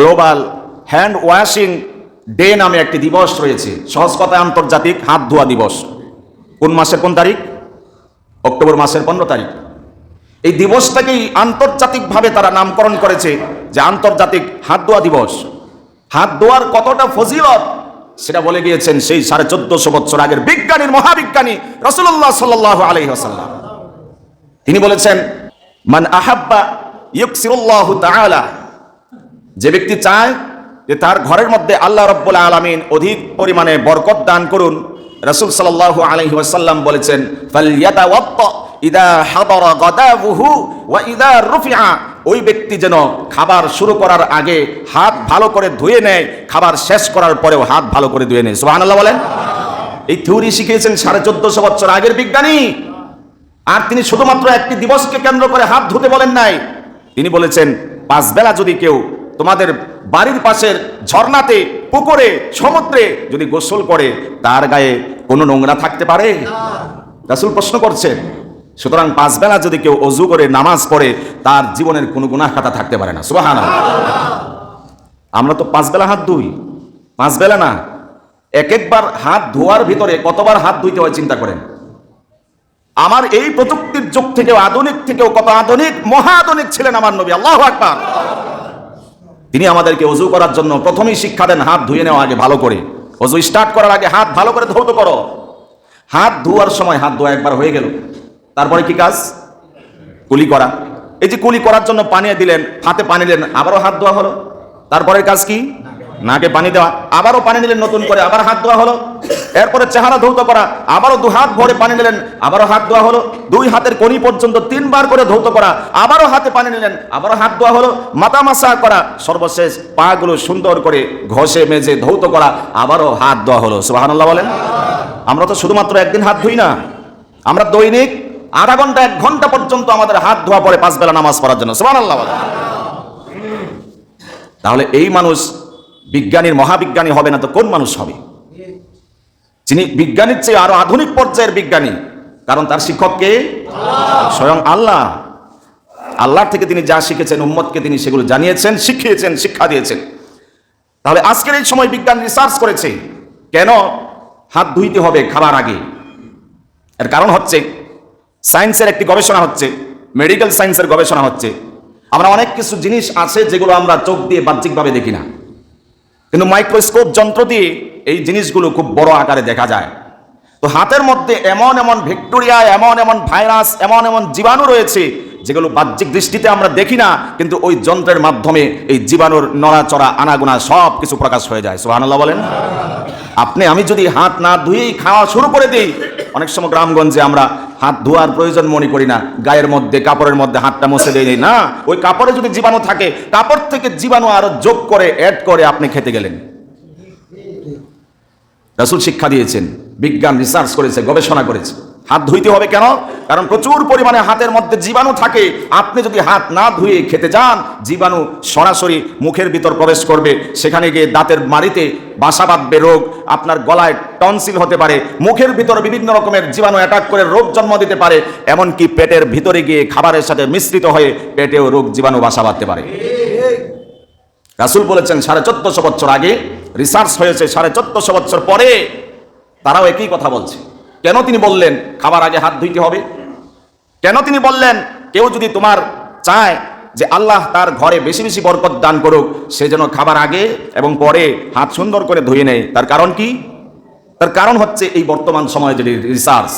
Global hand washing day নামে একটি দিবস রয়েছে। সহজ কথায় আন্তর্জাতিক হাত ধোয়া দিবস। কোন মাসের কোন তারিখ? অক্টোবর মাসের পনেরো তারিখ। এই দিবসটাকেই আন্তর্জাতিকভাবে তারা নামকরণ করেছে যে আন্তর্জাতিক হাত ধোয়া দিবস। হাত ধোয়ার কতটা ফজিলত সেটা বলে গিয়েছেন সেই সাড়ে চোদ্দশো বছর আগের বিজ্ঞানীর মহাবিজ্ঞানী রসুল্লাহ সাল্লাহ আলহিহাসাল্লাম তিনি বলেছেন, মান আহাব্বা ইউকসিরুল্লাহ তাআলা যে ব্যক্তি চায় যে তার ঘরের মধ্যে আল্লাহ রব্বুল আলমিন অধিক পরিমাণে বরকত দান করুন, রসুল সাল্লাহ আলহি ওয়াসাল্লাম বলেছেন ওই ব্যক্তি যেন খাবার শুরু করার আগে হাত ভালো করে ধুয়ে নেয়, খাবার শেষ করার পরেও হাত ভালো করে ধুয়ে নেয়। সোহান আল্লাহ বলেন? এই থিওরি শিখিয়েছেন সাড়ে চোদ্দশো বছর আগের বিজ্ঞানী। আর তিনি শুধুমাত্র একটি দিবসকে কেন্দ্র করে হাত ধুতে বলেন নাই। তিনি বলেছেন পাঁচ বেলা যদি কেউ তোমাদের বাড়ির পাশের ঝর্ণাতে পুকুরে সমুদ্রে যদি গোসল করে তার গায়ে কোনো নোংরা থাকতে পারে? রাসুল প্রশ্ন করছেন সুতরাং পাঁচ বেলা যদি কেউ অজু করে নামাজ পড়ে তার জীবনের কোনো গুণা খাতা থাকতে পারে না। সুবাহ আমরা তো পাঁচ বেলা হাত ধুই। পাঁচ বেলা না এক একবার হাত ধোয়ার ভিতরে কতবার হাত ধুইতে হয় চিন্তা করেন। আমার এই প্রযুক্তির যুগ থেকেও আধুনিক থেকেও কত আধুনিক মহা আধুনিক ছিলেন আমার নবী আল্লাহ আকবার। তিনি আমাদেরকে অজু করার জন্য প্রথমেই শিক্ষা দেন, হাত ধুয়ে নেওয়া আগে ভালো করে। অজু স্টার্ট করার আগে হাত ভালো করে ধৌত করো। হাত ধোয়ার সময় হাত ধোয়া একবার হয়ে গেল। তারপরে কি কাজ? কুলি করা। এই যে কুলি করার জন্য পানি দিলেন হাতে পানি দিলেন, আবারও হাত ধোয়া হলো। তারপরের কাজ কি? নাকে পানি দেওয়া, আবারও পানি নিলেন নতুন করে, আবার হাত ধোয়া হলো। এরপরে চেহারা ধৌত করা, আবারও দু হাত ভরে পানি নিলেন, আবারও হাত ধোয়া হলো। দুই হাতের কনি পর্যন্ত তিনবার করে ধৌত করা, আবারও হাতে পানি নিলেন, আবারও হাত ধোয়া হলো। মাথা মাসা করা, সর্বশেষ পাগুলো সুন্দর করে ঘষে মেজে ধৌত করা, আবারও হাত ধোয়া হলো। সুবহানাল্লাহ বলেন? আমরা তো শুধুমাত্র একদিন হাত ধুই না। আমরা দৈনিক আধা ঘণ্টা, এক ঘণ্টা পর্যন্ত আমাদের হাত ধোয়া পড়ে পাঁচ বেলা নামাজ পড়ার জন্য। বলেন। তাহলে এই মানুষ বিজ্ঞানীর মহাবিজ্ঞানী হবে না তো কোন মানুষ হবে? যিনি বিজ্ঞানীর চেয়ে আরও আধুনিক পর্যায়ের বিজ্ঞানী কারণ তার শিক্ষককে স্বয়ং আল্লাহ। আল্লাহর থেকে তিনি যা শিখেছেন উম্মতকে তিনি সেগুলো জানিয়েছেন শিখিয়েছেন শিক্ষা দিয়েছেন। তাহলে আজকের এই সময় বিজ্ঞান রিসার্চ করেছে কেন হাত ধুইতে হবে খাবার আগে? এর কারণ হচ্ছে সায়েন্সের একটি গবেষণা হচ্ছে মেডিকেল সায়েন্সের গবেষণা হচ্ছে। আমরা অনেক কিছু জিনিস আছে যেগুলো আমরা চোখ দিয়ে বাহ্যিকভাবে দেখি না। কিন্তু মাইক্রোস্কোপ যন্ত্র দিয়ে এই জিনিসগুলো খুব বড় আকারে দেখা যায়। তো হাতের মধ্যে এমন এমন ভিক্টোরিয়া, এমন এমন ভাইরাস, এমন এমন জীবাণু রয়েছে, যেগুলো বাহ্যিক দৃষ্টিতে আমরা দেখি না, কিন্তু ওই যন্ত্রের মাধ্যমে এই জীবাণুর নড়াচড়া, আনাগোনা সব কিছু প্রকাশ হয়ে যায়। সোহানাল্লাহ বলেন। আপনি, আমি যদি হাত না ধুয়েই খাওয়া শুরু করে দিই, অনেক সময় গ্রামগঞ্জে আমরা হাত ধোয়ার প্রয়োজন মনে করি না। গায়ের মধ্যে, কাপড়ের মধ্যে হাতটা মুছে দিয়ে না, ওই কাপড়ে যদি জীবাণু থাকে, কাপড় থেকে জীবাণু আরও যোগ করে অ্যাড করে আপনি খেতে গেলেন। রাসুল শিক্ষা দিয়েছেন, বিজ্ঞান রিসার্চ করেছে, গবেষণা করেছে। হাত ধুইতে হবে কেন? কারণ প্রচুর পরিমাণে হাতের মধ্যে জীবাণু থাকে। আপনি যদি হাত না ধুয়ে খেতে যান, জীবাণু সরাসরি মুখের ভিতর প্রবেশ করবে। সেখানে গিয়ে দাঁতের মাড়িতে বাসা বাঁধবে রোগ, আপনার গলায় টনসিল হতে পারে। মুখের ভিতর বিভিন্ন রকমের জীবাণু অ্যাটাক করে রোগ জন্ম দিতে পারে। এমনকি পেটের ভিতরে গিয়ে খাবারের সাথে মিশ্রিত হয়ে পেটেও রোগ জীবাণু বাসা বাঁধতে পারে। রাসুল বলেছেন, সাড়ে চোদ্দশো বছর আগে রিসার্চ হয়েছে, সাড়ে চোদ্দশো বছর পরে তারাও একই কথা বলছে। কেন তিনি বললেন খাবার আগে হাত ধুইতে হবে? কেন তিনি বললেন কেউ যদি তোমার চায় যে আল্লাহ তার ঘরে বেশি বেশি বরকত দান করুক, সে যেন খাবার আগে এবং পরে হাত সুন্দর করে ধুয়ে নেয়, তার কারণ কি? তার কারণ হচ্ছে এই বর্তমান সময়ে যদি রিসার্চ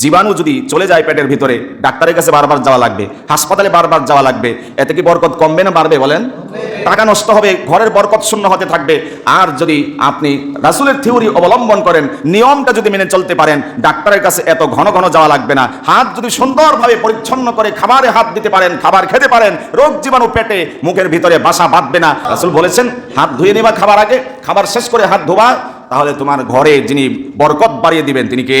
জীবাণু যদি চলে যায় পেটের ভিতরে, ডাক্তারের কাছে বারবার যাওয়া লাগবে, হাসপাতালে বারবার যাওয়া লাগবে, এতে কি বরকত কমবে না বাড়বে বলেন? টাকা নষ্ট হবে, ঘরের বরকত শূন্য হতে থাকবে। আর যদি আপনি রাসুলের থিওরি অবলম্বন করেন, নিয়মটা যদি মেনে চলতে পারেন, ডাক্তারের কাছে এত ঘন ঘন যাওয়া লাগবে না। হাত যদি সুন্দরভাবে পরিচ্ছন্ন করে খাবারে হাত দিতে পারেন, খাবার খেতে পারেন, রোগ জীবাণু পেটে মুখের ভিতরে বাসা বাঁধবে না। রাসুল বলেছেন, হাত ধুয়ে নেবা খাবার আগে, খাবার শেষ করে হাত ধোবা, তাহলে তোমার ঘরে যিনি বরকত বাড়িয়ে দিবেন, তিনি কে?